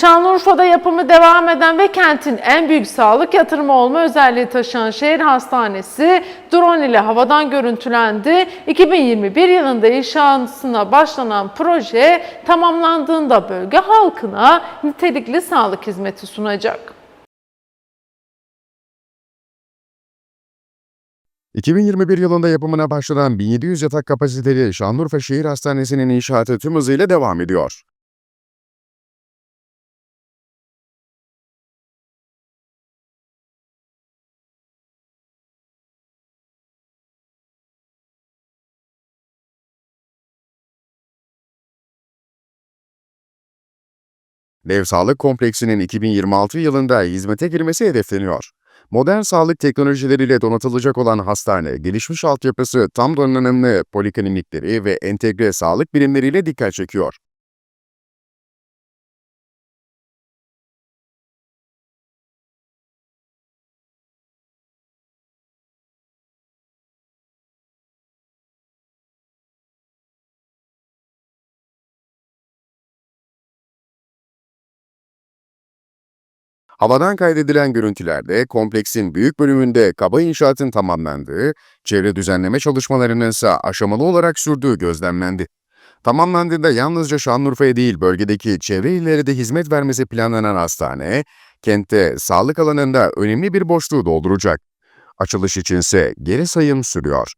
Şanlıurfa'da yapımı devam eden ve kentin en büyük sağlık yatırımı olma özelliği taşıyan şehir hastanesi drone ile havadan görüntülendi. 2021 yılında inşasına başlanan proje tamamlandığında bölge halkına nitelikli sağlık hizmeti sunacak. 2021 yılında yapımına başlanan 1700 yatak kapasiteli Şanlıurfa Şehir Hastanesi'nin inşaatı tüm hızıyla devam ediyor. Dev Sağlık Kompleksi'nin 2026 yılında hizmete girmesi hedefleniyor. Modern sağlık teknolojileriyle donatılacak olan hastane, gelişmiş altyapısı, tam donanımlı poliklinikleri ve entegre sağlık birimleriyle dikkat çekiyor. Havadan kaydedilen görüntülerde kompleksin büyük bölümünde kaba inşaatın tamamlandığı, çevre düzenleme çalışmalarının ise aşamalı olarak sürdüğü gözlemlendi. Tamamlandığında yalnızca Şanlıurfa'ya değil bölgedeki çevre illere de hizmet vermesi planlanan hastane, kentte sağlık alanında önemli bir boşluğu dolduracak. Açılış içinse geri sayım sürüyor.